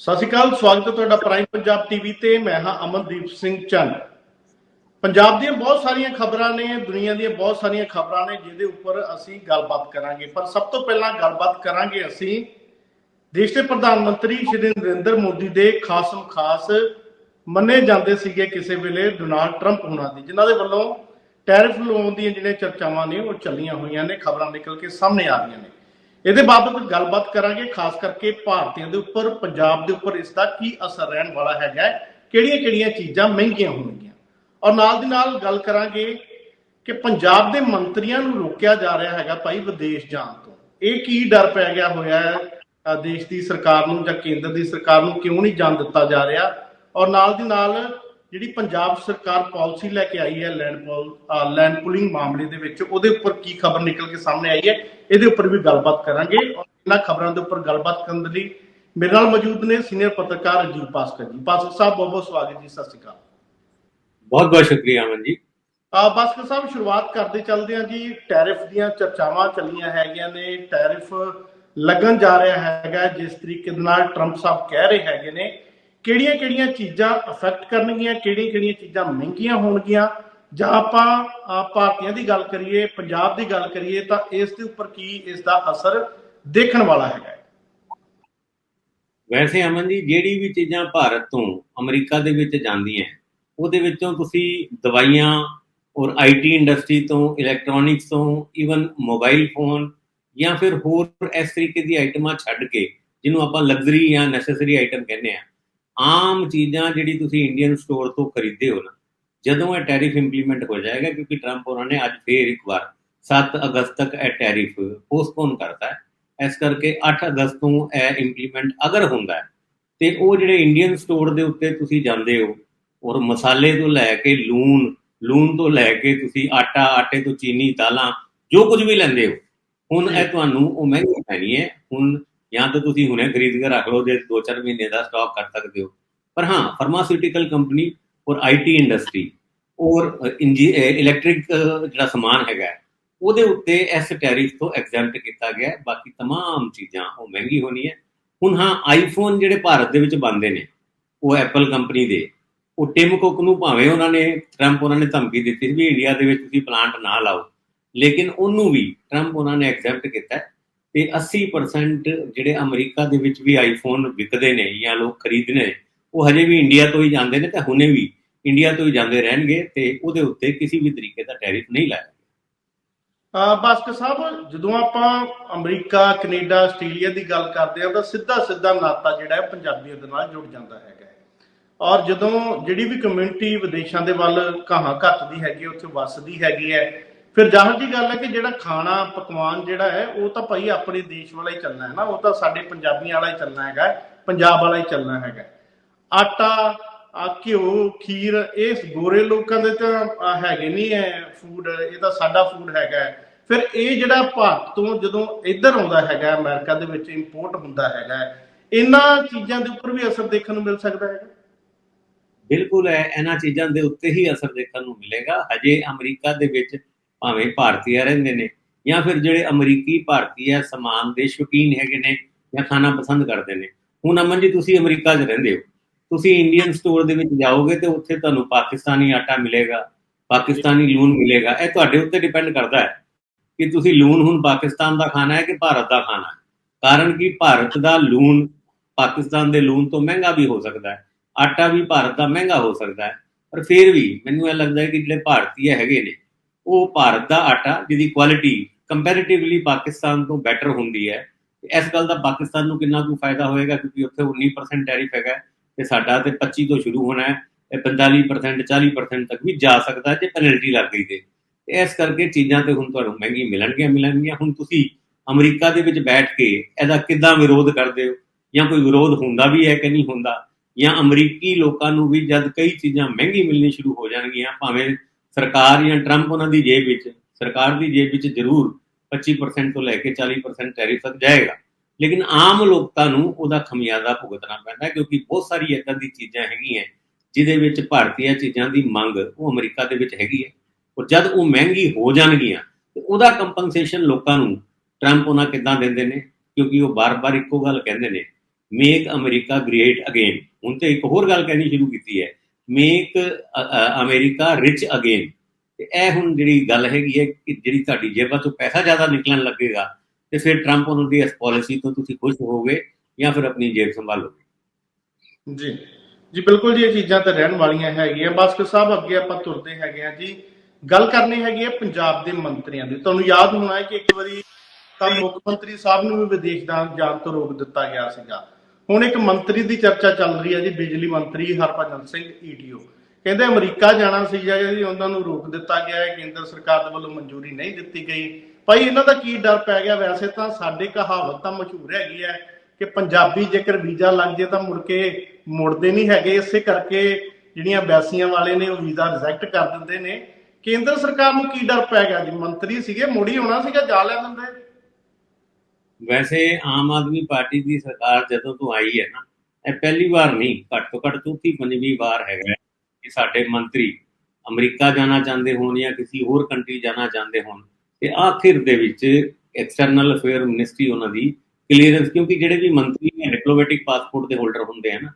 ਸਤਿ ਸ਼੍ਰੀ ਅਕਾਲ, ਸਵਾਗਤ ਹੈ ਤੁਹਾਡਾ ਪ੍ਰਾਈਮ ਪੰਜਾਬ ਟੀਵੀ ਤੇ। ਮੈਂ ਹਾਂ ਅਮਨਦੀਪ ਸਿੰਘ ਚੰਦ ਪੰਜਾਬ ਦੀਆਂ ਬਹੁਤ ਸਾਰੀਆਂ ਖਬਰਾਂ ਨੇ, ਦੁਨੀਆ ਦੀਆਂ ਬਹੁਤ ਸਾਰੀਆਂ ਖਬਰਾਂ ਨੇ, ਜਿਹਦੇ ਉੱਪਰ ਅਸੀਂ ਗੱਲਬਾਤ ਕਰਾਂਗੇ। ਪਰ ਸਭ ਤੋਂ ਪਹਿਲਾਂ ਗੱਲਬਾਤ ਕਰਾਂਗੇ ਅਸੀਂ ਦੇਸ਼ ਦੇ ਪ੍ਰਧਾਨ ਮੰਤਰੀ ਸ਼੍ਰੀ ਨਰਿੰਦਰ ਮੋਦੀ ਦੇ ਖਾਸਮ ਖਾਸ ਮੰਨੇ ਜਾਂਦੇ ਸੀਗੇ ਕਿਸੇ ਵੇਲੇ ਡੋਨਾਲਡ ਟਰੰਪ ਹੋਣਾ ਦੀ, ਜਿਨ੍ਹਾਂ ਦੇ ਵੱਲੋਂ ਟੈਰਿਫ ਲਾਉਣ ਦੀਆਂ ਜਿਹੜੀਆਂ ਚਰਚਾਵਾਂ ਨੇ, ਉਹ ਚੱਲੀਆਂ ਹੋਈਆਂ ਨੇ, ਖਬਰਾਂ ਨਿਕਲ ਕੇ ਸਾਹਮਣੇ ਆ ਰਹੀਆਂ ਨੇ। ਇਹਦੇ ਬਾਬਤ ਗੱਲਬਾਤ ਕਰਾਂਗੇ ਖਾਸ ਕਰਕੇ ਭਾਰਤੀਆਂ ਦੇ ਉੱਪਰ, ਪੰਜਾਬ ਦੇ ਉੱਪਰ ਇਸ ਦਾ ਕੀ ਅਸਰ ਰਹਿਣ ਵਾਲਾ ਹੈਗਾ ਕਿਹੜੀਆਂ-ਕਿਹੜੀਆਂ ਚੀਜ਼ਾਂ ਮਹਿੰਗੀਆਂ ਹੋਣਗੀਆਂ। ਔਰ ਨਾਲ ਦੀ ਨਾਲ ਗੱਲ ਕਰਾਂਗੇ ਕਿ ਪੰਜਾਬ ਦੇ ਮੰਤਰੀਆਂ ਨੂੰ ਰੋਕਿਆ ਜਾ ਰਿਹਾ ਹੈਗਾ ਭਾਈ ਵਿਦੇਸ਼ ਜਾਣ ਤੋਂ। ਇਹ ਕੀ ਡਰ ਪੈ ਗਿਆ ਹੋਇਆ ਹੈ ਦੇਸ਼ ਦੀ ਸਰਕਾਰ ਨੂੰ ਜਾਂ ਕੇਂਦਰ ਦੀ ਸਰਕਾਰ ਨੂੰ ਕਿਉਂ ਨਹੀਂ ਜਾਣ ਦਿੱਤਾ ਜਾ ਰਿਹਾ? ਔਰ ਨਾਲ ਦੀ ਨਾਲ ਜਿਹੜੀ ਪੰਜਾਬ ਸਰਕਾਰ ਪਾਲਿਸੀ ਲੈ ਕੇ ਆਈ ਹੈ ਲੈਂਡ ਪੋਲ ਲੈਂਡ ਪੁਲਿੰਗ ਮਾਮਲੇ ਦੇ ਵਿੱਚ ਉਹਦੇ ਉੱਪਰ ਕੀ ਖਬਰ ਨਿਕਲ ਕੇ ਸਾਹਮਣੇ ਆਈ ਹੈ ਇਹਦੇ ਉੱਪਰ ਵੀ ਗੱਲਬਾਤ ਕਰਾਂਗੇ ਔਰ ਇਹਨਾਂ ਖਬਰਾਂ ਦੇ ਉੱਪਰ ਗੱਲਬਾਤ ਕਰਨ ਦੇ ਲਈ ਮੇਰੇ ਨਾਲ ਮੌਜੂਦ ਨੇ ਸੀਨੀਅਰ ਪੱਤਰਕਾਰ ਅਜੀਤ ਪਾਸਕਰ ਜੀ। ਪਾਸਕਰ ਸਾਹਿਬ ਬਹੁਤ ਬਹੁਤ ਸਵਾਗਤ ਜੀ ਸਤਿ ਸ਼੍ਰੀ ਅਕਾਲ। ਬਹੁਤ ਬਹੁਤ ਸ਼ੁਕਰੀਆ ਅਮਨ ਜੀ। ਆ ਬਾਸਕਰ ਸਾਹਿਬ ਸ਼ੁਰੂਆਤ ਕਰਦੇ ਚੱਲਦੇ ਹਾਂ ਜੀ। ਟੈਰਿਫ ਦੀਆਂ ਚਰਚਾਵਾਂ ਚੱਲੀਆਂ ਹੈਗੀਆਂ ਨੇ। ਟੈਰਿਫ ਲੱਗਣ ਜਾ ਰਿਹਾ ਹੈਗਾ ਜਿਸ ਤਰੀਕੇ ਦੇ ਨਾਲ ਟਰੰਪ ਸਾਹਿਬ ਕਹਿ ਰਹੇ ਹੈਗੇ ਨੇ ਕਿਹੜੀਆਂ ਕਿਹੜੀਆਂ ਚੀਜ਼ਾਂ ਅਫੈਕਟ ਕਰਨਗੀਆਂ ਕਿਹੜੀਆਂ ਕਿਹੜੀਆਂ ਚੀਜ਼ਾਂ ਮਹਿੰਗੀਆਂ ਹੋਣਗੀਆਂ? ਜਾਂ ਆਪਾਂ ਭਾਰਤੀਆਂ ਦੀ ਗੱਲ ਕਰੀਏ, ਪੰਜਾਬ ਦੀ ਗੱਲ ਕਰੀਏ, ਤਾਂ ਇਸ ਦੇ ਉੱਪਰ ਕੀ ਇਸ ਦਾ ਅਸਰ ਦੇਖਣ ਵਾਲਾ ਹੈਗਾ ਵੈਸੇ ਅਮਨ ਜੀ, ਜਿਹੜੀ ਵੀ ਚੀਜ਼ਾਂ ਭਾਰਤ ਤੋਂ ਅਮਰੀਕਾ ਦੇ ਵਿੱਚ ਜਾਂਦੀਆਂ ਉਹਦੇ ਵਿੱਚੋਂ ਤੁਸੀਂ ਦਵਾਈਆਂ ਔਰ ਆਈਟੀ ਇੰਡਸਟਰੀ ਤੋਂ ਇਲੈਕਟ੍ਰੋਨਿਕਸ ਤੋਂ ਈਵਨ ਮੋਬਾਈਲ ਫੋਨ ਜਾਂ ਫਿਰ ਹੋਰ ਇਸ ਤਰੀਕੇ ਦੀ ਆਈਟਮਾਂ ਛੱਡ ਕੇ, ਜਿਹਨੂੰ ਆਪਾਂ ਲਗਜ਼ਰੀ ਜਾਂ ਨੈਸੈਸਰੀ ਆਈਟਮ ਕਹਿੰਦੇ ਆ ਆਮ ਚੀਜ਼ਾਂ ਜਿਹੜੀ ਤੁਸੀਂ ਇੰਡੀਅਨ ਸਟੋਰ ਤੋਂ ਖਰੀਦਦੇ ਹੋ ਨਾ ਜਦੋਂ ਇਹ ਟੈਰਿਫ ਇੰਪਲੀਮੈਂਟ ਹੋ ਜਾਏਗਾ ਕਿਉਂਕਿ ਟਰੰਪ ਉਹਨਾਂ ਨੇ ਅੱਜ ਫੇਰ ਇੱਕ ਵਾਰ 7 ਅਗਸਤ ਤੱਕ ਇਹ ਟੈਰਿਫ ਪੋਸਟਪੋਨ ਕਰਤਾ ਹੈ। ਇਸ ਕਰਕੇ 8 ਅਗਸਤ ਤੋਂ ਇਹ ਇੰਪਲੀਮੈਂਟ ਅਗਰ ਹੁੰਦਾ ਹੈ ਤੇ ਉਹ ਜਿਹੜੇ ਇੰਡੀਅਨ ਸਟੋਰ ਦੇ ਉੱਤੇ ਤੁਸੀਂ ਜਾਂਦੇ ਹੋ ਔਰ ਮਸਾਲੇ ਤੋਂ ਲੈ ਕੇ ਲੂਣ ਲੂਣ ਤੋਂ ਲੈ ਕੇ ਤੁਸੀਂ ਆਟਾ ਆਟੇ ਤੋਂ ਚੀਨੀ ਦਾਲਾਂ ਜੋ ਕੁਝ ਵੀ ਲੈਂਦੇ ਹੋ ਹੁਣ ਇਹ ਤੁਹਾਨੂੰ ਉਹ ਮਹਿੰਗੀ ਪੈਣੀ ਹੈ। ਹੁਣ ਜਾਂ ਤਾਂ ਤੁਸੀਂ ਹੁਣੇ ਖਰੀਦ ਕੇ ਰੱਖ ਲਓ ਜੇ 2-4 ਮਹੀਨੇ ਦਾ ਸਟਾਕ ਕਰ ਸਕਦੇ ਹੋ ਪਰ ਹਾਂ ਫਾਰਮਾਸਿਊਟੀਕਲ ਕੰਪਨੀ ਔਰ ਆਈਟੀ ਇੰਡਸਟਰੀ ਔਰ ਇਲੈਕਟ੍ਰਿਕ ਜਿਹੜਾ ਸਮਾਨ ਹੈਗਾ ਹੈ, ਉਹਦੇ ਉੱਤੇ ਇਸ ਟੈਰਿਫ ਤੋਂ ਐਗਜ਼ੈਂਪਟ ਕੀਤਾ ਗਿਆ ਹੈ। ਬਾਕੀ तमाम ਚੀਜ਼ਾਂ ਉਹ ਮਹਿੰਗੀ ਹੋਣੀ ਹੈ ਹੁਣ ਹਾਂ ਆਈਫੋਨ ਜਿਹੜੇ ਭਾਰਤ ਦੇ ਵਿੱਚ ਬਣਦੇ ਨੇ ਉਹ ਐਪਲ ਕੰਪਨੀ ਦੇ ਉਹ ਟਿਮ ਕੁੱਕ ਨੂੰ ਭਾਵੇਂ ਉਹਨਾਂ ਨੇ ਟਰੰਪ ਉਹਨਾਂ ਨੇ ਧਮਕੀ ਦਿੱਤੀ ਸੀ ਵੀ ਇੰਡੀਆ ਦੇ ਵਿੱਚ ਤੁਸੀਂ ਪਲਾਂਟ ਨਾ ਲਾਓ ਲੇਕਿਨ ਉਹਨੂੰ ਵੀ ਟਰੰਪ ਉਹਨਾਂ ਨੇ ਐਕਸੈਪਟ ਕੀਤਾ ਹੈ ਤੇ 80% ਜਿਹੜੇ ਅਮਰੀਕਾ ਦੇ ਵਿੱਚ ਵੀ ਆਈਫੋਨ ਵਿਕਦੇ ਨੇ ਜਾਂ ਲੋਕ ਖਰੀਦਦੇ ਉਹ ਹਜੇ ਵੀ ਇੰਡੀਆ ਤੋਂ ਹੀ ਜਾਂਦੇ ਨੇ ਤੇ ਹੁਣੇ ਵੀ ਇੰਡੀਆ ਤੋਂ ਹੀ ਜਾਂਦੇ ਰਹਿਣਗੇ ਤੇ ਉਹਦੇ ਉੱਤੇ ਕਿਸੇ ਵੀ ਤਰੀਕੇ ਦਾ ਟੈਰਿਫ ਨਹੀਂ ਲਾਇਆ ਅ, ਬਾਸਕਰ ਸਾਹਿਬ ਜਦੋਂ ਆਪਾਂ ਅਮਰੀਕਾ ਕੈਨੇਡਾ ਆਸਟ੍ਰੇਲੀਆ ਦੀ ਗੱਲ ਕਰਦੇ ਹਾਂ ਤਾਂ ਸਿੱਧਾ ਸਿੱਧਾ ਨਾਤਾ ਜਿਹੜਾ ਹੈ ਪੰਜਾਬੀਆਂ ਦੇ ਨਾਲ ਜੁੜ ਜਾਂਦਾ ਹੈਗਾ ਔਰ ਜਦੋਂ ਜਿਹੜੀ ਵੀ ਕਮਿਊਨਿਟੀ ਵਿਦੇਸ਼ਾਂ ਦੇ ਵੱਲ ਕਹਾਂ ਘੱਟਦੀ ਹੈਗੀ ਉੱਥੇ ਵੱਸਦੀ ਹੈਗੀ ਹੈ ਫਿਰ ਜ਼ਾਹਰ ਜੀ ਗੱਲ ਹੈ ਕਿ ਜਿਹੜਾ ਖਾਣਾ ਪਕਵਾਨ ਜਿਹੜਾ ਹੈ ਉਹ ਤਾਂ ਭਾਈ ਆਪਣੇ ਦੇਸ਼ ਵਾਲਾ ਹੀ ਚੱਲਣਾ ਹੈ ਨਾ ਉਹ ਤਾਂ ਸਾਡੇ ਪੰਜਾਬੀਆਂ ਵਾਲਾ ਹੀ ਚੱਲਣਾ ਹੈਗਾ ਪੰਜਾਬ ਵਾਲਾ ਹੀ ਚੱਲਣਾ ਹੈਗਾ। ਆਟਾ ਆ ਘਿਓ ਖੀਰ ਇਹ ਗੋਰੇ ਲੋਕਾਂ ਦੇ ਤਾਂ ਹੈਗੇ ਨਹੀਂ ਹੈ ਫੂਡ ਇਹ ਤਾਂ ਸਾਡਾ ਫੂਡ ਹੈਗਾ ਫਿਰ ਇਹ ਜਿਹੜਾ ਭਾਰਤ ਤੋਂ ਜਦੋਂ ਇੱਧਰ ਆਉਂਦਾ ਹੈਗਾ ਹੈ, ਅਮਰੀਕਾ ਦੇ ਵਿੱਚ ਇੰਪੋਰਟ ਹੁੰਦਾ ਹੈਗਾ ਇਹਨਾਂ ਚੀਜ਼ਾਂ ਦੇ ਉੱਪਰ ਵੀ ਅਸਰ ਦੇਖਣ ਨੂੰ ਮਿਲ ਸਕਦਾ ਹੈਗਾ? ਬਿਲਕੁਲ ਹੈ ਇਹਨਾਂ ਚੀਜ਼ਾਂ ਦੇ ਉੱਤੇ ਹੀ ਅਸਰ ਦੇਖਣ ਨੂੰ ਮਿਲੇਗਾ। ਹਜੇ ਅਮਰੀਕਾ ਦੇ ਵਿੱਚ ਭਾਵੇਂ ਭਾਰਤੀਆ ਰਹਿੰਦੇ ਨੇ ਜਾਂ ਫਿਰ ਜਿਹੜੇ ਅਮਰੀਕੀ ਭਾਰਤੀ ਸਮਾਨ ਦੇ ਸ਼ੌਕੀਨ ਹੈਗੇ ਨੇ ਜਾਂ ਖਾਣਾ ਪਸੰਦ ਕਰਦੇ ਨੇ। ਹੁਣ ਅਮਨ ਜੀ, ਤੁਸੀਂ ਅਮਰੀਕਾ 'ਚ ਰਹਿੰਦੇ ਹੋ। ਤੁਸੀਂ ਇੰਡੀਅਨ ਸਟੋਰ ਦੇ ਵਿੱਚ ਜਾਓਗੇ ਤੇ ਉੱਥੇ ਤੁਹਾਨੂੰ ਪਾਕਿਸਤਾਨੀ ਆਟਾ ਮਿਲੇਗਾ, ਪਾਕਿਸਤਾਨੀ ਲੂਣ ਮਿਲੇਗਾ। ਇਹ ਤੁਹਾਡੇ ਉੱਤੇ ਡਿਪੈਂਡ ਕਰਦਾ ਹੈ ਕਿ ਤੁਸੀਂ ਲੂਣ ਹੁਣ ਪਾਕਿਸਤਾਨ ਦਾ ਖਾਣਾ ਹੈ ਕਿ ਭਾਰਤ ਦਾ ਖਾਣਾ ਹੈ। ਕਾਰਨ ਕਿ? ਭਾਰਤ ਦਾ ਲੂਣ ਪਾਕਿਸਤਾਨ ਦੇ ਲੂਣ ਤੋਂ ਮਹਿੰਗਾ ਵੀ ਹੋ ਸਕਦਾ ਹੈ। ਆਟਾ ਵੀ ਭਾਰਤ ਦਾ ਮਹਿੰਗਾ ਹੋ ਸਕਦਾ ਹੈ। ਪਰ ਫਿਰ ਵੀ ਮੈਨੂੰ ਇਹ ਲੱਗਦਾ ਹੈ ਕਿ ਜਿਹੜੇ ਭਾਰਤੀ ਹੈਗੇ ਨੇ ਉਹ ਭਾਰਤ ਦਾ ਆਟਾ, ਜਿਹਦੀ ਕੁਆਲਿਟੀ ਕੰਪੈਰੀਟਿਵਲੀ ਪਾਕਿਸਤਾਨ ਤੋਂ ਬੈਟਰ ਹੁੰਦੀ ਹੈ। ਇਸ ਗੱਲ ਦਾ ਪਾਕਿਸਤਾਨ ਨੂੰ ਕਿੰਨਾ ਕੁ ਫਾਇਦਾ ਹੋਏਗਾ? ਕਿਉਂਕਿ ਉੱਥੇ 19% ਟੈਰਿਫ ਹੈਗਾ ਹੈ ਤੇ ਸਾਡਾ ਤੇ 25 ਤੋਂ ਸ਼ੁਰੂ ਹੋਣਾ ਹੈ ਤੇ 45% 40% ਤੱਕ ਵੀ ਜਾ ਸਕਦਾ ਜੇ ਪੈਨਲਟੀ ਲੱਗ ਗਈ ਤੇ। ਤੇ ਇਸ ਕਰਕੇ ਚੀਜ਼ਾਂ ਤੇ ਹੁਣ ਤੁਹਾਨੂੰ ਮਹਿੰਗੀ ਮਿਲਣਗੀਆਂ ਮਿਲਣਗੀਆਂ। ਹੁਣ ਤੁਸੀਂ ਅਮਰੀਕਾ ਦੇ ਵਿੱਚ ਬੈਠ ਕੇ ਇਹਦਾ ਕਿੱਦਾਂ ਵਿਰੋਧ ਕਰਦੇ ਹੋ? ਜਾਂ ਕੋਈ ਵਿਰੋਧ ਹੁੰਦਾ ਵੀ ਹੈ ਕਿ ਨਹੀਂ ਹੁੰਦਾ? ਜਾਂ ਅਮਰੀਕੀ ਲੋਕਾਂ ਨੂੰ ਵੀ ਜਦ ਕਈ ਚੀਜ਼ਾਂ ਮਹਿੰਗੀ ਮਿਲਣੀ ਸ਼ੁਰੂ ਹੋ ਜਾਣਗੀਆਂ, ਭਾਵੇਂ ਸਰਕਾਰ ਜਾਂ ਟਰੰਪ ਉਹਨਾਂ ਦੀ ਜੇਬ ਵਿੱਚ, ਸਰਕਾਰ ਦੀ ਜੇਬ ਵਿੱਚ ਜ਼ਰੂਰ 25% ਤੋਂ ਲੈ ਕੇ 40% ਟੈਰਿਫ ਤੱਕ ਜਾਏਗਾ। ਲੇਕਿਨ ਆਮ ਲੋਕਾਂ ਨੂੰ ਉਹਦਾ ਖਮਿਆਜ਼ਾ ਭੁਗਤਣਾ ਪੈਂਦਾ ਕਿਉਂਕਿ ਬਹੁਤ ਸਾਰੀ ਇਦਾਂ ਦੀ ਚੀਜ਼ਾਂ ਹੈਗੀਆਂ ਜਿਹਦੇ ਵਿੱਚ ਭਾਰਤੀ ਚੀਜ਼ਾਂ ਦੀ ਮੰਗ ਉਹ ਅਮਰੀਕਾ ਦੇ ਵਿੱਚ ਹੈਗੀ ਹੈ ਔਰ ਜਦ ਉਹ ਮਹਿੰਗੀ ਹੋ ਜਾਣਗੀਆਂ, ਤੇ ਉਹਦਾ ਕੰਪਨਸੇਸ਼ਨ ਲੋਕਾਂ ਨੂੰ ਟਰੰਪ ਉਹਨਾਂ ਕਿੱਦਾਂ ਦਿੰਦੇ ਨੇ? ਕਿਉਂਕਿ ਉਹ ਬਾਰ-ਬਾਰ ਇੱਕੋ ਗੱਲ ਕਹਿੰਦੇ ਨੇ ਮੇਕ ਅਮਰੀਕਾ ਗ੍ਰੇਟ ਅਗੇਨ ਹੁਣ ਤੇ ਇੱਕ ਹੋਰ ਗੱਲ ਕਹਿਣੀ ਸ਼ੁਰੂ ਕੀਤੀ ਹੈ ਮੇਕ ਅਮਰੀਕਾ ਰਿਚ ਅਗੇਨ ਤੇ ਇਹ ਹੁਣ ਜਿਹੜੀ ਗੱਲ ਹੈਗੀ ਹੈ ਕਿ ਜਿਹੜੀ ਤੁਹਾਡੀ ਜੇਬਾਂ ਤੋਂ ਪੈਸਾ ਜ਼ਿਆਦਾ ਨਿਕਲਣ ਲੱਗੇਗਾ, ਤੇ ਫਿਰ ਟਰੰਪ ਉਹਨਾਂ ਦੀ ਇਸ ਪਾਲਿਸੀ ਤੋਂ ਤੁਸੀਂ ਖੁਸ਼ ਹੋਵੋਗੇ ਜਾਂ ਫਿਰ ਆਪਣੀ ਜੇਬ ਸੰਭਾਲੋਗੇ? ਜੀ। ਜੀ, ਬਿਲਕੁਲ ਜੀ, ਇਹ ਚੀਜ਼ਾਂ ਤਾਂ ਰਹਿਣ ਵਾਲੀਆਂ ਹੈਗੀਆਂ। ਬਾਸਕਰ ਸਾਹਿਬ ਅੱਗੇ ਆਪਾਂ ਤੁਰਦੇ ਹੈਗੇ ਆ ਜੀ। ਗੱਲ ਕਰਨੀ ਹੈਗੀ ਹੈ ਪੰਜਾਬ ਦੇ ਮੰਤਰੀਆਂ ਦੀ। ਤੁਹਾਨੂੰ ਯਾਦ ਹੋਣਾ ਹੈ ਕਿ ਇੱਕ ਵਾਰੀ ਤਾਂ ਮੁੱਖ ਮੰਤਰੀ ਸਾਹਿਬ ਨੂੰ ਵੀ ਵਿਦੇਸ਼ ਦਾ ਜਾਣ ਤੋਂ ਰੋਕ ਦਿੱਤਾ ਗਿਆ ਸੀਗਾ। ਹੁਣ ਇੱਕ ਮੰਤਰੀ ਦੀ ਚਰਚਾ ਚੱਲ ਰਹੀ ਹੈ ਜੀ, ਬਿਜਲੀ ਮੰਤਰੀ ਹਰਭਜਨ ਸਿੰਘ ਈਟੀਓ ਕਹਿੰਦੇ ਅਮਰੀਕਾ ਜਾਣਾ ਸੀ ਜੀ ਉਹਨਾਂ ਨੂੰ ਰੋਕ ਦਿੱਤਾ ਗਿਆ ਹੈ, ਕੇਂਦਰ ਸਰਕਾਰ ਦੇ ਵੱਲੋਂ ਮਨਜ਼ੂਰੀ ਨਹੀਂ ਦਿੱਤੀ ਗਈ। ਭਾਈ, ਇਹਨਾਂ ਦਾ ਕੀ ਡਰ ਪੈ ਗਿਆ? ਵੈਸੇ ਤਾਂ ਸਾਡੇ ਕਹਾਵਤ ਤਾਂ ਮਸ਼ਹੂਰ ਹੈਗੀ ਹੈ ਕਿ ਪੰਜਾਬੀ ਜੇਕਰ ਵੀਜ਼ਾ ਲੱਗ ਜੇ ਤਾਂ ਮੁੜ ਕੇ ਮੁੜਦੇ ਨਹੀਂ ਹੈਗੇ। ਇਸੇ ਕਰਕੇ ਜਿਹੜੀਆਂ ਬੈਸੀਆਂ ਵਾਲੇ ਨੇ, ਉਹ ਵੀਜ਼ਾ ਰਿਜੈਕਟ ਕਰ ਦਿੰਦੇ ਨੇ। ਕੇਂਦਰ ਸਰਕਾਰ ਨੂੰ ਕੀ ਡਰ ਪੈ ਗਿਆ ਜੀ? ਮੰਤਰੀ ਸੀਗੇ, ਮੁੜੀ ਹੋਣਾ ਸੀਗਾ, ਜਾ ਲੈ ਦਿੰਦੇ। ਵੈਸੇ ਆਮ ਆਦਮੀ ਪਾਰਟੀ ਦੀ ਸਰਕਾਰ ਜਦੋਂ ਤੋਂ ਆਈ ਹੈ ਨਾ, ਇਹ ਪਹਿਲੀ ਵਾਰ ਨਹੀਂ, ਘੱਟ ਤੋਂ ਘੱਟ ਚੌਥੀ, ਪੰਜਵੀਂ ਵਾਰ ਹੈਗਾ ਕਿ ਸਾਡੇ ਮੰਤਰੀ ਅਮਰੀਕਾ ਜਾਣਾ ਚਾਹੁੰਦੇ ਹੋਣ ਜਾਂ ਕਿਸੇ ਹੋਰ ਕੰਟਰੀ ਜਾਣਾ ਚਾਹੁੰਦੇ ਹੋਣ ਤੇ ਆਖਿਰ ਦੇ ਵਿੱਚ ਐਕਸਟਰਨਲ ਅਫੇਅਰ ਮਿਨਿਸਟਰੀ ਉਹਨਾਂ ਦੀ ਕਲੀਅਰੈਂਸ ਕਿਉਂਕਿ ਜਿਹੜੇ ਵੀ ਮੰਤਰੀ ਨੇ ਡਿਪਲੋਮੈਟਿਕ ਪਾਸਪੋਰਟ ਦੇ ਹੋਲਡਰ ਹੁੰਦੇ ਹਨ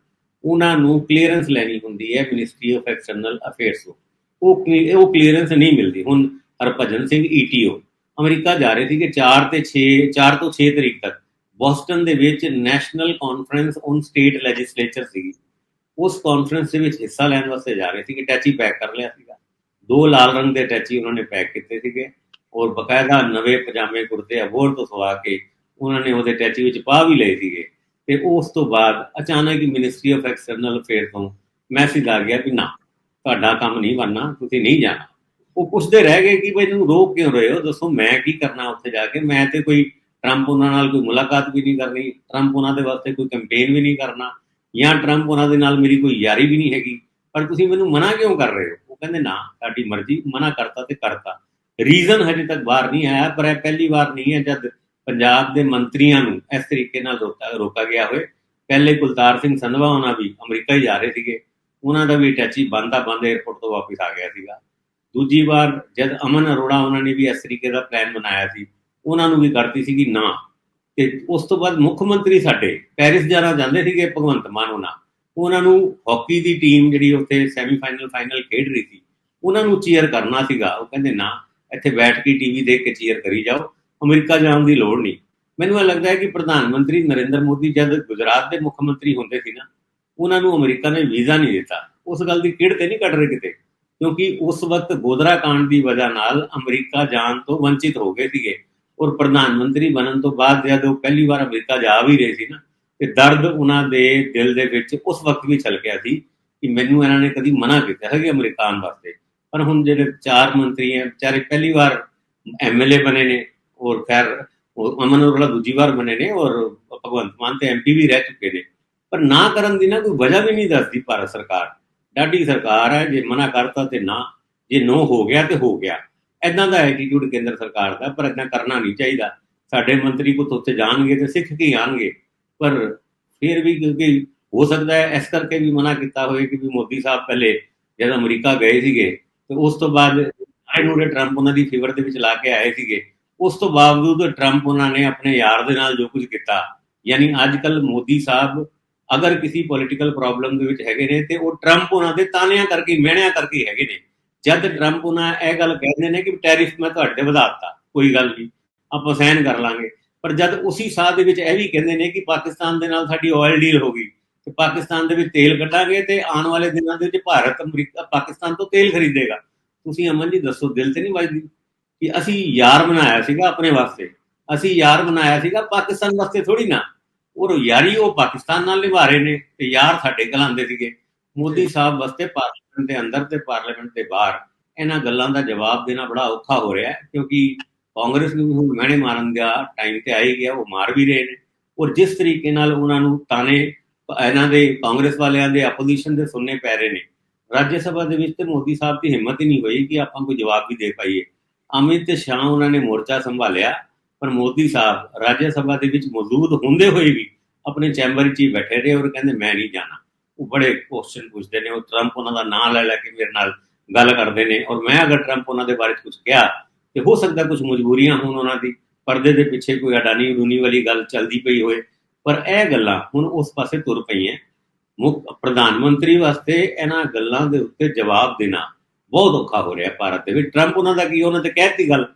ਉਹਨਾਂ ਨੂੰ ਕਲੀਅਰੈਂਸ ਲੈਣੀ ਹੁੰਦੀ ਹੈ ਮਿਨਿਸਟਰੀ ਆਫ ਐਕਸਟਰਨਲ ਅਫੇਅਰਸ ਤੋਂ। ਉਹ ਉਹ ਕਲੀਅਰੈਂਸ ਨਹੀਂ ਮਿਲਦੀ। ਹੁਣ ਹਰਭਜਨ ਸਿੰਘ ਈਟੀਓ ਅਮਰੀਕਾ ਜਾ ਰਹੇ ਸੀਗੇ 4 ਤੇ 6 4 ਤੋਂ 6 ਤਰੀਕ ਤੱਕ। ਬੋਸਟਨ ਦੇ ਵਿੱਚ national conference on state legislature ਸੀਗੀ। ਉਸ ਕਾਨਫਰੰਸ ਦੇ ਵਿੱਚ ਹਿੱਸਾ ਲੈਣ ਵਾਸਤੇ ਜਾ ਰਹੇ ਸੀਗੇ, ਟੈਚੀ ਪੈਕ ਕਰ ਲਿਆ ਸੀਗਾ। ਦੋ ਲਾਲ ਰੰਗ ਦੇ ਟੈਚੀ ਉਹਨਾਂ ਨੇ ਪੈਕ ਕੀਤੇ ਸੀਗੇ ਔਰ ਬਕਾਇਦਾ ਨਵੇਂ ਪਜਾਮੇ ਕੁੜਤੇ ਅਬੋਰ ਤੋਂ ਸਵਾ ਕੇ ਉਹਨਾਂ ਨੇ ਉਹਦੇ ਟੈਚੀ ਵਿੱਚ ਪਾ ਵੀ ਲਏ ਸੀਗੇ। ਤੇ ਉਸ ਤੋਂ ਬਾਅਦ ਅਚਾਨਕ ਹੀ ਮਿਨਿਸਟਰੀ ਆਫ ਐਕਸਟਰਨਲ ਅਫੇਅਰ ਤੋਂ ਮੈਸੇਜ ਆ ਗਿਆ ਵੀ ਨਾ, ਤੁਹਾਡਾ ਕੰਮ ਨਹੀਂ ਬਣਨਾ, ਤੁਸੀਂ ਨਹੀਂ ਜਾਣਾ। ਉਹ ਪੁੱਛਦੇ ਰਹਿ ਗਏ ਕਿ ਬਈ ਇਹਨੂੰ ਰੋਕ ਕਿਉਂ ਰਹੇ ਹੋ? ਦੱਸੋ ਮੈਂ ਕੀ ਕਰਨਾ ਉੱਥੇ ਜਾ ਕੇ? ਮੈਂ ਤੇ ਕੋਈ ਟਰੰਪ ਉਹਨਾਂ ਨਾਲ ਕੋਈ ਮੁਲਾਕਾਤ ਵੀ ਨਹੀਂ ਕਰਨੀ, ਟਰੰਪ ਉਹਨਾਂ ਦੇ ਵਾਸਤੇ ਕੋਈ ਕੈਂਪੇਨ ਵੀ ਨਹੀਂ ਕਰਨਾ ਜਾਂ ਟਰੰਪ ਉਹਨਾਂ ਦੇ ਨਾਲ ਮੇਰੀ ਕੋਈ ਯਾਰੀ ਵੀ ਨਹੀਂ ਹੈਗੀ। ਪਰ ਤੁਸੀਂ ਮੈਨੂੰ ਮਨਾ ਕਿਉਂ ਕਰ ਰਹੇ ਹੋ? ਉਹ ਕਹਿੰਦੇ, ਨਾ, ਸਾਡੀ ਮਰਜ਼ੀ, ਮਨਾ ਕਰਤਾ ਤੇ ਕਰਤਾ। ਰੀਜ਼ਨ ਹਜੇ ਤੱਕ ਬਾਹਰ ਨਹੀਂ ਆਇਆ, ਪਰ ਇਹ ਪਹਿਲੀ ਵਾਰ ਨਹੀਂ ਹੈ ਜਦ ਪੰਜਾਬ ਦੇ ਮੰਤਰੀਆਂ ਨੂੰ ਇਸ ਤਰੀਕੇ ਨਾਲ ਰੋਕਾ ਰੋਕਾ ਗਿਆ ਹੋਵੇ। ਪਹਿਲੇ ਕੁਲਤਾਰ ਸਿੰਘ ਸੰਧਵਾ ਉਹਨਾਂ ਵੀ ਅਮਰੀਕਾ ਹੀ ਜਾ ਰਹੇ ਸੀਗੇ। ਉਹਨਾਂ ਦਾ ਵੀ ਟੈਚੀ ਬੰਦਾ ਬੰਦ 에ਅਰਪੋਰਟ ਤੋਂ ਵਾਪਸ ਆ ਗਿਆ ਸੀਗਾ। ਦੂਜੀ ਵਾਰ ਜਦ ਅਮਨ ਅਰੋੜਾ ਉਹਨਾਂ ਨੇ ਵੀ ਇਸ ਤਰੀਕੇ ਦਾ ਪਲਾਨ ਬਣਾਇਆ ਸੀ, ਉਹਨਾਂ ਨੂੰ ਵੀ ਕਰਤੀ ਸੀਗੀ ਨਾ। ਤੇ ਉਸ ਤੋਂ ਬਾਅਦ ਮੁੱਖ ਮੰਤਰੀ ਸਾਡੇ, ਪੈਰਿਸ ਜਾਣਾ ਜਾਂਦੇ ਸੀਗੇ ਭਗਵੰਤ ਮਾਨ ਉਹਨਾਂ ਉਹਨਾਂ ਨੂੰ ਹਾਕੀ ਦੀ ਟੀਮ ਜਿਹੜੀ ਉੱਥੇ ਸੈਮੀਫਾਈਨਲ ਫਾਈਨਲ ਖੇਡ ਰਹੀ ਸੀ, ਉਹਨਾਂ ਨੂੰ ਚੀਅਰ ਕਰਨਾ ਸੀਗਾ। ਉਹ ਕਹਿੰਦੇ, ਨਾ, ਇੱਥੇ ਬੈਠ ਕੇ ਟੀਵੀ ਦੇਖ ਕੇ ਚੀਅਰ ਕਰੀ ਜਾਓ। ਅਮਰੀਕਾ ਜਾਣ ਦੀ ਲੋੜ ਨਹੀਂ। ਮੈਨੂੰ ਇਹ ਲੱਗਦਾ ਹੈ ਕਿ ਪ੍ਰਧਾਨ ਮੰਤਰੀ ਨਰਿੰਦਰ ਮੋਦੀ ਜਦ ਗੁਜਰਾਤ ਦੇ ਮੁੱਖ ਮੰਤਰੀ ਹੁੰਦੇ ਸੀ ਨਾ, ਉਹਨਾਂ ਨੂੰ ਅਮਰੀਕਾ ਨੇ ਵੀਜ਼ਾ ਨਹੀਂ ਦਿੱਤਾ। ਉਸ ਗੱਲ ਦੀ ਕਿੜ ਤੇ ਨਹੀਂ ਕੱਢ ਰਹੇ ਕਿਤੇ। ਕਿਉਂਕਿ ਉਸ ਵਕਤ ਗੋਦਰਾ ਕਾਂਡ ਦੀ ਵਜ੍ਹਾ ਨਾਲ ਅਮਰੀਕਾ ਜਾਣ ਤੋਂ ਵੰਚਿਤ ਹੋ ਗਏ ਸੀਗੇ। ਔਰ ਪ੍ਰਧਾਨ ਮੰਤਰੀ ਬਣਨ ਤੋਂ ਬਾਅਦ ਜਦ ਉਹ ਪਹਿਲੀ ਵਾਰ ਅਮਰੀਕਾ ਜਾ ਵੀ ਰਹੇ ਸੀ ਨਾ, ਤੇ ਦਰਦ ਉਹਨਾਂ ਦੇ ਦਿਲ ਦੇ ਵਿੱਚ ਉਸ ਵਕਤ ਵੀ ਛਲ ਗਿਆ ਸੀ ਕਿ ਮੈਨੂੰ ਇਹਨਾਂ ਨੇ ਕਦੀ ਮਨਾ ਕੀਤਾ ਹੈ ਕਿ ਅਮਰੀਕਾ ਆਉਣ ਵਾਸਤੇ। ਪਰ ਹੁਣ ਜਿਹੜੇ ਚਾਰ ਮੰਤਰੀ ਹੈ, ਵਿਚਾਰੇ ਪਹਿਲੀ ਵਾਰ ਐਮਐਲਏ ਬਣੇ ਨੇ ਔਰ ਖੈਰ ਅਮਨ ਅਰੋੜਾ ਦੂਜੀ ਵਾਰ ਬਣੇ ਨੇ ਔਰ ਭਗਵੰਤ ਮਾਨ ਤੇ ਐਮਪੀ ਵੀ ਰਹਿ ਚੁੱਕੇ ਨੇ। ਪਰ ਨਾ ਕਰਨ ਦੀ ਨਾ ਕੋਈ ਵਜ੍ਹਾ ਵੀ ਨਹੀਂ ਦੱਸਦੀ ਭਾਰਤ ਸਰਕਾਰ। ਡਾਢੀ ਸਰਕਾਰ ਹੈ, ਜੇ ਮਨਾ ਕਰਤਾ ਤੇ ਨਾ, ਜੇ ਨੋ ਹੋ ਗਿਆ ਤੇ ਹੋ ਗਿਆ। ਐਦਾਂ ਦਾ ਐਟੀਟਿਊਡ ਕੇਂਦਰ ਸਰਕਾਰ ਦਾ, ਪਰ ਐਦਾਂ ਕਰਨਾ ਨਹੀਂ ਚਾਹੀਦਾ। ਸਾਡੇ ਮੰਤਰੀ ਕੋ ਉੱਥੇ ਜਾਣਗੇ ਤੇ ਸਿੱਖ ਕੇ ਆਣਗੇ। ਪਰ ਫਿਰ ਵੀ ਕਿਉਂਕਿ ਹੋ ਸਕਦਾ ਹੈ, ਇਸ ਕਰਕੇ ਵੀ ਮਨਾ ਕੀਤਾ ਹੋਵੇ ਕਿ ਵੀ ਮੋਦੀ ਸਾਹਿਬ ਪਹਿਲੇ ਜਦ ਅਮਰੀਕਾ ਗਏ ਸੀਗੇ, ਤੇ ਉਸ ਤੋਂ ਬਾਅਦ ਆਈ ਟਰੰਪ ਉਹਨਾਂ ਦੀ ਫੇਵਰ ਦੇ ਵਿੱਚ ਲਾ ਕੇ ਆਏ ਸੀਗੇ, ਉਸ ਤੋਂ ਬਾਵਜੂਦ ਟਰੰਪ ਉਹਨਾਂ ਨੇ ਆਪਣੇ ਯਾਰ ਦੇ ਨਾਲ ਜੋ ਕੁਝ ਕੀਤਾ, ਯਾਨੀ ਅੱਜ ਕੱਲ ਮੋਦੀ ਸਾਹਿਬ ਅਗਰ ਕਿਸੇ ਪੋਲੀਟੀਕਲ ਪ੍ਰੋਬਲਮ ਦੇ ਵਿੱਚ ਹੈਗੇ ਨੇ ਤੇ ਉਹ ਟਰੰਪ ਉਹਨਾਂ ਦੇ ਤਾਨਿਆਂ ਕਰਕੇ, ਮਿਹਣਿਆਂ ਕਰਕੇ ਹੈਗੇ ਨੇ। ਜਦ ਟਰੰਪ ਉਹਨਾਂ ਇਹ ਗੱਲ ਕਹਿੰਦੇ ਨੇ ਕਿ ਟੈਰਿਫ ਮੈਂ ਤੁਹਾਡੇ ਤੇ ਵਧਾਤਾ ਕੋਈ ਗੱਲ ਨਹੀਂ, ਆਪਾਂ ਸਹਿਨ ਕਰ ਲਾਂਗੇ। ਪਰ ਜਦ ਉਸੇ ਸਾਹ ਦੇ ਵਿੱਚ ਇਹ ਵੀ ਕਹਿੰਦੇ ਨੇ ਕਿ ਪਾਕਿਸਤਾਨ ਦੇ ਨਾਲ ਸਾਡੀ ਆਇਲ ਡੀਲ ਹੋ ਗਈ, ਤੇ ਪਾਕਿਸਤਾਨ ਦੇ ਵਿੱਚ ਤੇਲ ਕੱਢਾਂਗੇ ਤੇ ਆਉਣ ਵਾਲੇ ਦਿਨਾਂ ਦੇ ਵਿੱਚ ਭਾਰਤ ਅਮਰੀਕਾ, ਪਾਕਿਸਤਾਨ ਤੋਂ ਤੇਲ ਖਰੀਦੇਗਾ। ਤੁਸੀਂ ਅਮਨ ਜੀ ਦੱਸੋ, ਦਿਲ ਤੇ ਨਹੀਂ ਵੱਜਦੀ ਕਿ ਅਸੀਂ ਯਾਰ ਬਣਾਇਆ ਸੀਗਾ ਆਪਣੇ ਵਾਸਤੇ? ਅਸੀਂ ਯਾਰ ਬਣਾਇਆ ਸੀਗਾ ਪਾਕਿਸਤਾਨ ਵਾਸਤੇ ਥੋੜੀ ਨਾ। ਔਰ ਯਾਰੀ ਉਹ ਪਾਕਿਸਤਾਨ ਨਾਲ ਨਿਭਾ ਰਹੇ ਨੇ ਤੇ ਯਾਰ ਸਾਡੇ ਕਲਾਂਦੇ ਸੀਗੇ। ਮੋਦੀ ਸਾਹਿਬ ਵਾਸਤੇ ਪਾਰਲੀਮੈਂਟ ਦੇ ਅੰਦਰ ਤੇ ਪਾਰਲੀਮੈਂਟ ਦੇ ਬਾਹਰ ਇਹਨਾਂ ਗੱਲਾਂ ਦਾ ਜਵਾਬ ਦੇਣਾ ਬੜਾ ਔਖਾ ਹੋ ਰਿਹਾ ਹੈ ਕਿਉਂਕਿ ਕਾਂਗਰਸ ਨੂੰ ਹੁਣ ਮਹਿਣੇ ਮਾਰਨ ਦਾ ਟਾਈਮ ਤੇ ਆ ਹੀ ਗਿਆ ਉਹ ਮਾਰ ਵੀ ਰਹੇ ਨੇ। ਔਰ ਜਿਸ ਤਰੀਕੇ ਨਾਲ ਉਹਨਾਂ ਨੂੰ ਤਾਨੇ ਇਹਨਾਂ ਦੇ ਕਾਂਗਰਸ ਵਾਲਿਆਂ ਦੇ ਆਪੋਜੀਸ਼ਨ ਦੇ ਸੁਣਨੇ ਪੈ ਰਹੇ ਨੇ ਰਾਜ ਸਭਾ ਦੇ ਵਿੱਚ ਤੇ ਮੋਦੀ ਸਾਹਿਬ ਦੀ ਹਿੰਮਤ ਹੀ ਨਹੀਂ ਹੋਈ ਕਿ ਆਪਾਂ ਕੋਈ ਜਵਾਬ ਵੀ ਦੇ ਪਾਈਏ। ਅਮਿਤ ਸ਼ਾਹ ਉਹਨਾਂ ਨੇ ਮੋਰਚਾ ਸੰਭਾਲਿਆ ਪਰ ਮੋਦੀ ਸਾਹਿਬ ਰਾਜ ਸਭਾ ਦੇ ਵਿੱਚ ਮੌਜੂਦ ਹੁੰਦੇ ਹੋਏ ਵੀ ਆਪਣੇ ਚੈਂਬਰ 'ਚ ਹੀ ਬੈਠੇ ਰਹੇ ਔਰ ਕਹਿੰਦੇ, ਮੈਂ ਨਹੀਂ ਜਾਣਾ। ਉਹ ਬੜੇ ਕੁਐਸਚਨ ਪੁੱਛਦੇ ਨੇ, ਉਹ ਟਰੰਪ ਉਹਨਾਂ ਦਾ ਨਾਂ ਲੈ ਲੈ ਕੇ ਮੇਰੇ ਨਾਲ ਗੱਲ ਕਰਦੇ ਨੇ ਔਰ ਮੈਂ ਅਗਰ ਟਰੰਪ ਉਹਨਾਂ ਦੇ ਬਾਰੇ ਕੁਝ ਕਿਹਾ, ਤੇ ਹੋ ਸਕਦਾ ਕੁਝ ਮਜਬੂਰੀਆਂ ਹੋਣ ਉਹਨਾਂ ਦੀ। ਪਰਦੇ ਦੇ ਪਿੱਛੇ ਕੋਈ ਅਡਾਨੀ ਉਡੂਨੀ ਵਾਲੀ ਗੱਲ ਚੱਲਦੀ ਪਈ ਹੋਵੇ। ਪਰ ਇਹ ਗੱਲਾਂ ਹੁਣ ਉਸ ਪਾਸੇ ਤੁਰ ਪਈਆਂ। ਮੁੱਖ ਪ੍ਰਧਾਨ ਮੰਤਰੀ ਵਾਸਤੇ ਇਹਨਾਂ ਗੱਲਾਂ ਦੇ ਉੱਤੇ ਜਵਾਬ ਦੇਣਾ ਬਹੁਤ ਔਖਾ ਹੋ ਰਿਹਾ ਭਾਰਤ ਦੇ ਵਿੱਚ। ਟਰੰਪ ਉਹਨਾਂ ਦਾ ਕੀ, ਉਹਨਾਂ ਤੇ ਕਹਿਤੀ ਗੱਲ।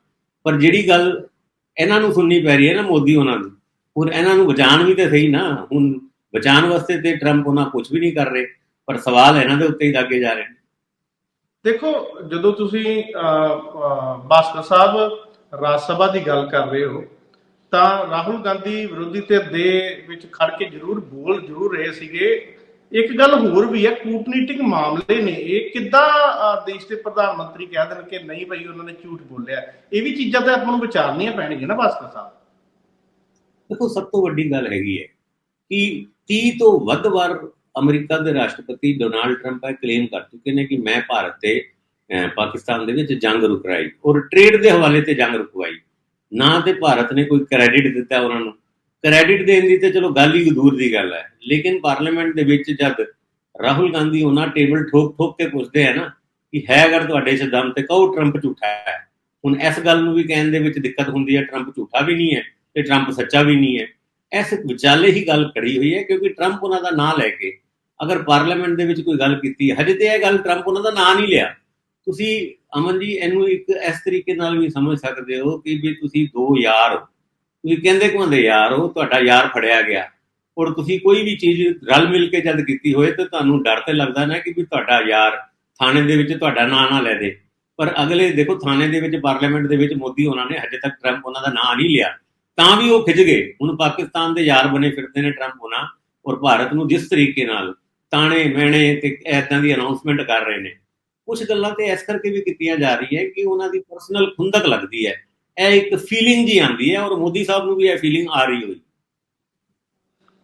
ਪਰ ਜਿਹੜੀ ਗੱਲ ਇਹਨਾਂ ਨੂੰ ਸੁਣਨੀ ਪੈ ਰਹੀ ਹੈ ਨਾ ਮੋਦੀ ਉਹਨਾਂ ਨੂੰ ਹੁਣ ਇਹਨਾਂ ਨੂੰ ਬਚਾਉਣ ਵੀ ਤੇ ਸਹੀ ਨਾ। ਹੁਣ ਬਚਾਉਣ ਵਾਸਤੇ ਤੇ ਟਰੰਪ ਉਹਨਾਂ ਕੁਝ ਵੀ ਨਹੀਂ ਕਰ ਰਹੇ ਪਰ ਸਵਾਲ ਇਹਨਾਂ ਦੇ ਉੱਤੇ ਹੀ ਲੱਗੇ ਜਾ ਰਹੇ ਨੇ। ਦੇਖੋ ਜਦੋਂ ਤੁਸੀਂ ਅਹ, ਭਾਸਕਰ ਸਾਹਿਬ ਰਾਜ ਸਭਾ ਦੀ ਗੱਲ ਕਰ ਰਹੇ ਹੋ ਤਾਂ ਰਾਹੁਲ ਗਾਂਧੀ ਵਿਰੋਧੀ ਧਿਰ ਦੇ ਵਿੱਚ ਖੜ ਕੇ ਜ਼ਰੂਰ ਬੋਲ ਜ਼ਰੂਰ ਰਹੇ ਸੀਗੇ। ਇੱਕ ਗੱਲ ਹੋਰ ਵੀ ਹੈ, ਕੂਟਨੀਤਿਕ ਮਾਮਲੇ ਨੇ। ਇਹ ਕਿੱਦਾਂ ਦੇਸ਼ ਦੇ ਪ੍ਰਧਾਨ ਮੰਤਰੀ ਕਹਿ ਦੇਣ ਕਿ ਨਹੀਂ ਭਾਈ, ਉਹਨਾਂ ਨੇ ਝੂਠ ਬੋਲਿਆ। ਇਹ ਵੀ ਚੀਜ਼ਾਂ ਤਾਂ ਆਪਾਂ ਨੂੰ ਵਿਚਾਰਨੀਆਂ ਪੈਣਗੀਆਂ ਨਾ, ਭਾਸਕਰ ਸਾਹਿਬ। ਦੇਖੋ, ਸਭ ਤੋਂ ਵੱਡੀ ਗੱਲ ਹੈਗੀ ਹੈ ਕਿ 30 ਤੋਂ ਵੱਧ ਵਾਰ ਅਮਰੀਕਾ ਦੇ ਰਾਸ਼ਟਰਪਤੀ ਡੋਨਾਲਡ ਟਰੰਪ ਇਹ ਕਲੇਮ ਕਰ ਚੁੱਕੇ ਨੇ ਕਿ ਮੈਂ ਭਾਰਤ ਤੇ ਪਾਕਿਸਤਾਨ ਦੇ ਵਿੱਚ ਜੰਗ ਰੁਕਵਾਈ ਔਰ ਟ੍ਰੇਡ ਦੇ ਹਵਾਲੇ ਤੇ ਜੰਗ ਰੁਕਵਾਈ। ਨਾ ਤੇ ਭਾਰਤ ਨੇ ਕੋਈ ਕ੍ਰੈਡਿਟ ਦਿੱਤਾ ਉਹਨਾਂ ਨੂੰ। ਕ੍ਰੈਡਿਟ ਦੇਣ ਦੀ ਤੇ ਚਲੋ ਗੱਲ ਹੀ ਦੂਰ ਦੀ ਗੱਲ ਹੈ। ਲੇਕਿਨ ਪਾਰਲੀਮੈਂਟ ਦੇ ਵਿੱਚ ਜਦ ਰਾਹੁਲ ਗਾਂਧੀ ਉਹਨਾਂ ਟੇਬਲ ਠੋਕ ਠੋਕ ਕੇ ਪੁੱਛਦੇ ਆ ਨਾ ਕਿ ਹੈ ਅਗਰ ਤੁਹਾਡੇ ਚ ਦਮ ਤੇ ਕਹੋ ਟਰੰਪ ਝੂਠਾ ਹੈ। ਹੁਣ ਇਸ ਗੱਲ ਨੂੰ ਵੀ ਕਹਿਣ ਦੇ ਵਿੱਚ ਦਿੱਕਤ ਹੁੰਦੀ ਹੈ ਟਰੰਪ ਝੂਠਾ ਵੀ ਨਹੀਂ ਹੈ ਤੇ ਟਰੰਪ ਸੱਚਾ ਵੀ ਨਹੀਂ ਹੈ। ਇਸ ਵਿਚਾਲੇ ਹੀ ਗੱਲ ਖੜੀ ਹੋਈ ਹੈ ਕਿਉਂਕਿ ਟਰੰਪ ਉਹਨਾਂ ਦਾ ਨਾਂ ਲੈ ਕੇ ਅਗਰ ਪਾਰਲੀਮੈਂਟ ਦੇ ਵਿੱਚ ਕੋਈ ਗੱਲ ਕੀਤੀ ਹਜੇ ਤੇ ਇਹ ਗੱਲ ਟਰੰਪ ਉਹਨਾਂ ਦਾ ਨਾਂ ਨਹੀਂ ਲਿਆ। ਤੁਸੀਂ ਅਮਨ ਜੀ, ਇਹਨੂੰ ਇੱਕ ਇਸ ਤਰੀਕੇ ਨਾਲ ਵੀ ਸਮਝ ਸਕਦੇ ਹੋ ਕਿ ਵੀ ਤੁਸੀਂ ਦੋ ਯਾਰ ਹੋ। ਤੁਸੀਂ ਕਹਿੰਦੇ ਕਹਿੰਦੇ ਯਾਰ ਹੋ ਤੁਹਾਡਾ ਯਾਰ ਫੜਿਆ ਗਿਆ। ਔਰ ਤੁਸੀਂ ਕੋਈ ਵੀ ਚੀਜ਼ ਰਲ ਮਿਲ ਕੇ ਜਦ ਕੀਤੀ ਹੋਏ ਤਾਂ ਤੁਹਾਨੂੰ ਡਰ ਤੇ ਲੱਗਦਾ ਨਾ ਕਿ ਵੀ ਤੁਹਾਡਾ ਯਾਰ ਥਾਣੇ ਦੇ ਵਿੱਚ ਤੁਹਾਡਾ ਨਾਂ ਨਾ ਲੈ ਦੇ। ਪਰ ਅਗਲੇ, ਦੇਖੋ, ਥਾਣੇ ਦੇ ਵਿੱਚ, ਪਾਰਲੀਮੈਂਟ ਦੇ ਵਿੱਚ ਮੋਦੀ ਉਹਨਾਂ ਨੇ ਹਜੇ ਤੱਕ ਟਰੰਪ ਉਹਨਾਂ ਦਾ ਨਾਂ ਨਹੀਂ ਲਿਆ। ਤਾਂ ਵੀ ਉਹ ਖਿੱਚ ਗਏ। ਹੁਣ ਪਾਕਿਸਤਾਨ ਦੇ ਯਾਰ ਬਣੇ ਫਿਰਦੇ ਨੇ ਟਰੰਪ ਉਹਨਾਂ ਔਰ ਭਾਰਤ ਨੂੰ ਜਿਸ ਤਰੀਕੇ ਨਾਲ ਤਾਣੇ ਮੈਣੇ ਤੇ ਐਦਾਂ ਦੀ ਅਨਾਉਂਸਮੈਂਟ ਕਰ ਰਹੇ ਨੇ। ਕੁਝ ਗੱਲਾਂ ਤੇ ਇਸ ਕਰਕੇ ਵੀ ਕੀਤੀਆਂ ਜਾ ਰਹੀ ਹੈ ਕਿ ਉਹਨਾਂ ਦੀ ਪਰਸਨਲ ਖੁੰਦਕ ਲੱਗਦੀ ਹੈ। ਇਹ ਇੱਕ ਫੀਲਿੰਗ ਜੀ ਆਉਂਦੀ ਹੈ ਔਰ ਮੋਦੀ ਸਾਹਿਬ ਨੂੰ ਵੀ ਇਹ ਫੀਲਿੰਗ ਆ ਰਹੀ ਹੋਈ।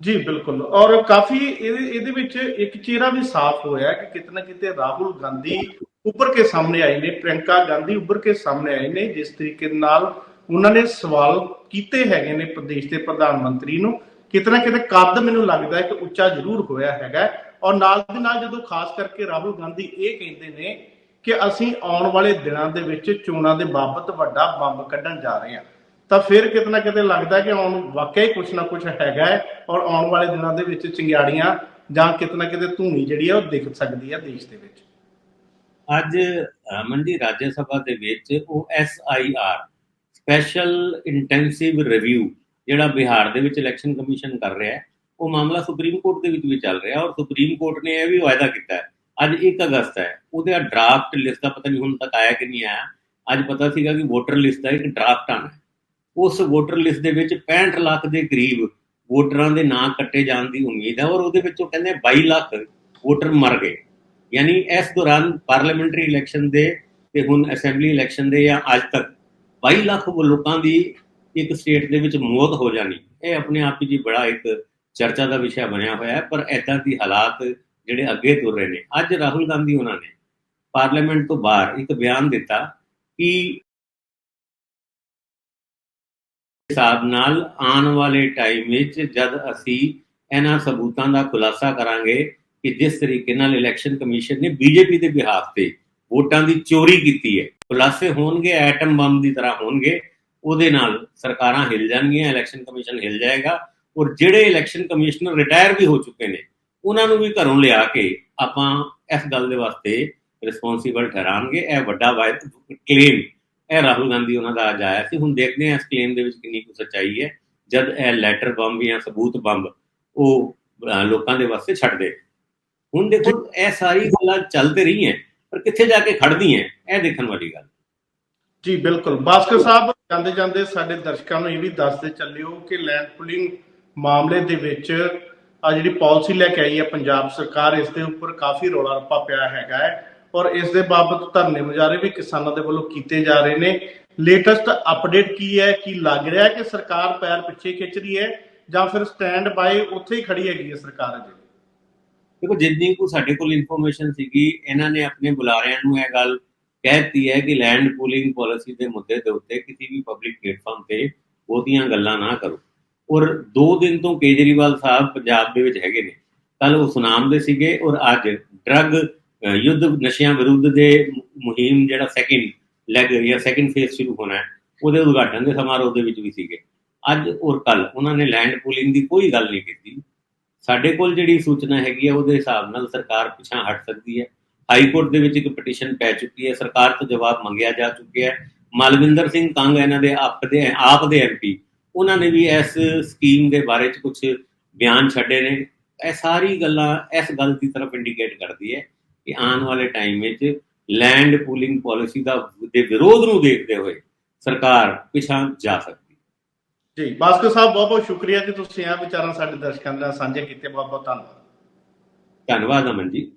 ਜੀ, ਬਿਲਕੁਲ। ਔਰ ਕਾਫੀ ਇਹਦੇ ਵਿੱਚ ਇੱਕ ਚਿਹਰਾ ਵੀ ਸਾਫ਼ ਹੋਇਆ ਕਿ ਕਿਤੇ ਕਿਤੇ ਰਾਹੁਲ ਗਾਂਧੀ ਉੱਭਰ ਕੇ ਸਾਹਮਣੇ ਆਏ ਨੇ, ਪ੍ਰਿਯੰਕਾ ਗਾਂਧੀ ਉੱਭਰ ਕੇ ਸਾਹਮਣੇ ਆਏ ਨੇ, ਜਿਸ ਤਰੀਕੇ ਨਾਲ ਉਹਨਾਂ ਨੇ ਸਵਾਲ ਕੀਤੇ ਹੈਗੇ ਨੇ ਪ੍ਰਦੇਸ਼ ਦੇ ਪ੍ਰਧਾਨ ਮੰਤਰੀ ਨੂੰ। ਕਿਤੇ ਨਾ ਕਿਤੇ ਕੱਦ ਮੈਨੂੰ ਲੱਗਦਾ ਹੈ ਕਿ ਉੱਚਾ ਜ਼ਰੂਰ ਹੋਇਆ ਹੈਗਾ ਔਰ ਨਾਲ ਦੇ ਨਾਲ ਜਦੋਂ ਖਾਸ ਕਰਕੇ ਰਾਹੁਲ ਗਾਂਧੀ ਇਹ ਕਹਿੰਦੇ ਨੇ ਕਿ ਅਸੀਂ ਆਉਣ ਵਾਲੇ ਦਿਨਾਂ ਦੇ ਵਿੱਚ ਚੋਣਾਂ ਦੇ ਬਾਬਤ ਵੱਡਾ ਬੰਬ ਕੱਢਣ ਜਾ ਰਹੇ ਹਾਂ। ਤਾਂ ਫਿਰ ਕਿਤੇ ਨਾ ਕਿਤੇ ਲੱਗਦਾ ਕਿ ਆਉਣ ਵਾਕਿਆ ਹੀ ਕੁਝ ਨਾ ਕੁਝ ਹੈਗਾ ਔਰ ਆਉਣ ਵਾਲੇ ਦਿਨਾਂ ਦੇ ਵਿੱਚ ਚਿੰਗਾੜੀਆਂ ਜਾਂ ਕਿਤੇ ਨਾ ਕਿਤੇ ਧੂਣੀ ਜਿਹੜੀ ਹੈ ਉਹ ਦਿਖ ਸਕਦੀ ਹੈ ਦੇਸ਼ ਦੇ ਵਿੱਚ। ਅੱਜ ਅਮਨ ਜੀ ਰਾਜ ਸਭਾ ਦੇ ਵਿੱਚ ਉਹ ਐਸਆਈਆਰ ਸਪੈਸ਼ਲ ਇੰਟੈਂਸਿਵ ਰਿਵਿਊ, ਜਿਹੜਾ ਬਿਹਾਰ ਦੇ ਵਿੱਚ ਇਲੈਕਸ਼ਨ ਕਮਿਸ਼ਨ ਕਰ ਰਿਹਾ ਹੈ, ਉਹ ਮਾਮਲਾ ਸੁਪਰੀਮ ਕੋਰਟ ਦੇ ਵਿੱਚ ਵੀ ਚੱਲ ਰਿਹਾ ਔਰ ਸੁਪਰੀਮ ਕੋਰਟ ਨੇ ਇਹ ਵੀ ਵਾਅਦਾ ਕੀਤਾ ਹੈ ਅੱਜ 1 ਅਗਸਤ ਹੈ। ਉਹਦਾ ਡਰਾਫਟ ਲਿਸਟ ਦਾ ਪਤਾ ਨਹੀਂ ਹੁਣ ਤੱਕ ਆਇਆ ਕਿ ਨਹੀਂ ਆਇਆ। ਅੱਜ ਪਤਾ ਸੀਗਾ ਕਿ ਵੋਟਰ ਲਿਸਟ ਦਾ ਇੱਕ ਡਰਾਫਟ ਆਣਾ ਉਸ ਵੋਟਰ ਲਿਸਟ ਦੇ ਵਿੱਚ 65 ਲੱਖ ਦੇ ਕਰੀਬ ਵੋਟਰਾਂ ਦੇ ਨਾਂ ਕੱਟੇ ਜਾਣ ਦੀ ਉਮੀਦ ਹੈ ਔਰ ਉਹਦੇ ਵਿੱਚੋਂ ਕਹਿੰਦੇ 22 ਲੱਖ ਵੋਟਰ ਮਰ ਗਏ। ਯਾਨੀ ਇਸ ਦੌਰਾਨ ਪਾਰਲੀਮੈਂਟਰੀ ਇਲੈਕਸ਼ਨ ਦੇ ਤੇ ਹੁਣ ਅਸੈਂਬਲੀ ਇਲੈਕਸ਼ਨ ਦੇ ਜਾਂ ਅੱਜ ਤੱਕ 22 ਲੱਖ ਲੋਕਾਂ ਦੀ ਇੱਕ ਸਟੇਟ ਦੇ ਵਿੱਚ ਮੌਤ ਹੋ ਜਾਣੀ। ਇਹ ਆਪਣੇ ਆਪ ਹੀ ਜੀ ਬੜਾ ਇੱਕ ਚਰਚਾ ਦਾ ਵਿਸ਼ਾ ਬਣਿਆ ਹੋਇਆ ਹੈ। ਪਰ ਐਦਾਂ ਦੀ ਹਾਲਾਤ ਜਿਹੜੇ ਅੱਗੇ ਤੁਰ ਰਹੇ ਨੇ। ਅੱਜ ਰਾਹੁਲ ਗਾਂਧੀ ਉਹਨਾਂ ਨੇ ਪਾਰਲੀਮੈਂਟ ਤੋਂ ਬਾਹਰ ਇੱਕ ਬਿਆਨ ਦਿੱਤਾ ਕਿ ਹਿਸਾਬ ਨਾਲ ਆਉਣ ਵਾਲੇ ਟਾਈਮ ਵਿੱਚ ਜਦ ਅਸੀਂ ਇਹਨਾਂ ਸਬੂਤਾਂ ਦਾ ਖੁਲਾਸਾ ਕਰਾਂਗੇ ਕਿ ਜਿਸ ਤਰੀਕੇ ਨਾਲ ਇਲੈਕਸ਼ਨ ਕਮਿਸ਼ਨ ਨੇ ਬੀਜੇਪੀ ਦੇ ਬਿਹਾਫ ਤੇ ਵੋਟਾਂ ਦੀ ਚੋਰੀ ਕੀਤੀ ਹੈ, ਖੁਲਾਸੇ ਹੋਣਗੇ ਐਟਮ ਬੰਬ ਦੀ ਤਰ੍ਹਾਂ ਹੋਣਗੇ, ਉਹਦੇ ਨਾਲ ਸਰਕਾਰਾਂ ਹਿਲ ਜਾਣਗੀਆਂ ਇਲੈਕਸ਼ਨ ਕਮਿਸ਼ਨ ਹਿਲ ਜਾਏਗਾ ਔਰ ਜਿਹੜੇ ਇਲੈਕਸ਼ਨ ਕਮਿਸ਼ਨਰ ਰਿਟਾਇਰ ਵੀ ਹੋ ਚੁੱਕੇ ਨੇ ਉਹਨਾਂ ਨੂੰ ਵੀ ਘਰੋਂ ਲਿਆ ਕੇ ਆਪਾਂ ਇਸ ਗੱਲ ਦੇ ਵਾਸਤੇ ਰਿਸਪੌਂਸੀਬਲ ਠਹਿਰਾਂਗੇ। ਇਹ ਵੱਡਾ ਕਲੇਮ ਇਹ ਰਾਹੁਲ ਗਾਂਧੀ ਉਹਨਾਂ ਦਾ ਅੱਜ ਆਇਆ ਸੀ। ਹੁਣ ਦੇਖਦੇ ਹਾਂ ਇਸ ਕਲੇਮ ਦੇ ਵਿੱਚ ਕਿੰਨੀ ਕੁ ਸੱਚਾਈ ਹੈ। ਜਦ ਇਹ ਲੈਟਰ ਬੰਬ ਜਾਂ ਸਬੂਤ ਬੰਬ ਉਹ ਲੋਕਾਂ ਦੇ ਵਾਸਤੇ ਛੱਡ ਹੁਣ ਦੇਖੋ, ਇਹ ਸਾਰੀ ਗੱਲਾਂ ਚੱਲਦੇ ਰਹੀਆਂ ਪਰ ਕਿੱਥੇ ਜਾ ਕੇ ਖੜਦੀਆਂ ਇਹ ਦੇਖਣ ਵਾਲੀ ਗੱਲ ਜੀ, ਬਿਲਕੁਲ। ਭਾਸਕਰ ਸਾਹਿਬ ਜਾਂਦੇ ਜਾਂਦੇ ਸਾਡੇ ਦਰਸ਼ਕਾਂ ਨੂੰ ਇਹ ਵੀ ਦੱਸਦੇ ਚੱਲਿਓ ਕਿ ਲੈਂਡ ਪੁਲਿੰਗ ਮਾਮਲੇ ਦੇ ਵਿੱਚ ਆ ਜਿਹੜੀ ਪਾਲਿਸੀ ਲੈ ਕੇ ਆਈ ਹੈ ਪੰਜਾਬ ਸਰਕਾਰ, ਇਸ ਦੇ ਉੱਪਰ ਕਾਫੀ ਰੌਲਾ ਰੱਪਾ ਪਿਆ ਹੈਗਾ ਹੈ ਔਰ ਇਸ ਦੇ ਬਾਬਤ ਧਰਨੇ ਮੁਜ਼ਾਹਰੇ ਵੀ ਕਿਸਾਨਾਂ ਦੇ ਵੱਲੋਂ ਕੀਤੇ ਜਾ ਰਹੇ ਨੇ। ਲੇਟੈਸਟ ਅਪਡੇਟ ਕੀ ਹੈ, ਕੀ ਲੱਗ ਰਿਹਾ ਕਿ ਸਰਕਾਰ ਪੈਰ ਪਿੱਛੇ ਖਿੱਚ ਰਹੀ ਹੈ ਜਾਂ ਫਿਰ ਸਟੈਂਡ ਬਾਈ ਉੱਥੇ ਹੀ ਖੜੀ ਹੈਗੀ ਹੈ ਸਰਕਾਰ ਅਜੇ? ਦੇਖੋ, ਜਿੰਨੀ ਕੋ ਸਾਡੇ ਕੋਲ ਇਨਫੋਰਮੇਸ਼ਨ ਸੀਗੀ, ਇਹਨਾਂ ਨੇ ਆਪਣੇ ਬੁਲਾਰਿਆਂ ਨੂੰ ਇਹ ਗੱਲ ਕਹਿਤੀ ਹੈ ਕਿ ਲੈਂਡ ਪੂਲਿੰਗ ਪਾਲਿਸੀ ਦੇ ਮੁੱਦੇ ਦੇ ਉੱਤੇ ਕਿਸੇ ਵੀ ਪਬਲਿਕ ਪਲੇਟਫਾਰਮ ਤੇ ਉਹਦੀਆਂ ਗੱਲਾਂ ਨਾ ਕਰੋ। ਔਰ 2 ਦਿਨ ਤੋਂ ਕੇਜਰੀਵਾਲ ਸਾਹਿਬ ਪੰਜਾਬ ਦੇ ਵਿੱਚ ਹੈਗੇ ਨੇ। ਕੱਲ ਉਹ ਸੁਨਾਮ ਦੇ ਸੀਗੇ ਔਰ ਅੱਜ ਡਰੱਗ ਯੁੱਧ ਨਸ਼ਿਆਂ ਵਿਰੁੱਧ ਦੇ ਮੁਹਿੰਮ ਜਿਹੜਾ ਸੈਕਿੰਡ ਲੈਗ ਜਾਂ ਸੈਕਿੰਡ ਫੇਸ ਸ਼ੁਰੂ ਹੋਣਾ ਹੈ, ਉਹਦੇ ਉਦਘਾਟਨ ਦੇ ਸਮਾਰੋਹ ਦੇ ਵਿੱਚ ਵੀ ਸੀਗੇ। ਅੱਜ ਔਰ ਕੱਲ ਉਹਨਾਂ ਨੇ ਲੈਂਡ ਪੂਲਿੰਗ ਦੀ ਕੋਈ ਗੱਲ ਨਹੀਂ ਕੀਤੀ। ਸਾਡੇ ਕੋਲ ਜਿਹੜੀ ਸੂਚਨਾ ਹੈਗੀ ਹੈ ਉਹਦੇ ਹਿਸਾਬ ਨਾਲ ਸਰਕਾਰ ਪਿਛਾਂ ਹਟ ਸਕਦੀ ਹੈ। ਹਾਈ ਕੋਰਟ ਦੇ ਵਿੱਚ ਇੱਕ ਪਟੀਸ਼ਨ ਪੈ ਚੁੱਕੀ ਹੈ। ਸਰਕਾਰ ਤੋਂ ਜਵਾਬ ਮੰਗਿਆ ਜਾ ਚੁੱਕਿਆ ਹੈ। ਮਲਵਿੰਦਰ ਸਿੰਘ ਕੰਗ ਇਹਨਾਂ ਦੇ ਆਪ ਦੇ ਆਪ ਦੇ ਐਮਪੀ ਉਹਨਾਂ ਨੇ ਵੀ ਇਸ ਸਕੀਮ ਦੇ ਬਾਰੇ ਚ ਕੁਝ ਬਿਆਨ ਛੱਡੇ ਨੇ। ਇਹ ਸਾਰੀ ਗੱਲਾਂ ਇਸ ਗੱਲ ਦੀ ਤਰਫ ਇੰਡੀਕੇਟ ਕਰਦੀ ਹੈ ਕਿ ਆਉਣ ਵਾਲੇ ਟਾਈਮ ਵਿੱਚ ਲੈਂਡ ਪੂਲਿੰਗ ਪਾਲਿਸੀ ਦਾ ਦੇ ਵਿਰੋਧ ਨੂੰ ਦੇਖਦੇ ਹੋਏ ਸਰਕਾਰ ਪਿਛਾਂ ਜਾ ਸਕਦੀ ਜੀ ਭਾਸਕਰ ਸਾਹਿਬ ਬਹੁਤ ਬਹੁਤ ਸ਼ੁਕਰੀਆ ਕਿ ਤੁਸੀਂ ਇਹ ਵਿਚਾਰਾਂ ਸਾਡੇ ਦਰਸ਼ਕਾਂ ਨਾਲ ਸਾਂਝੇ ਕੀਤੇ। ਬਹੁਤ ਬਹੁਤ ਧੰਨਵਾਦ। ਧੰਨਵਾਦ ਅਮਨ ਜੀ।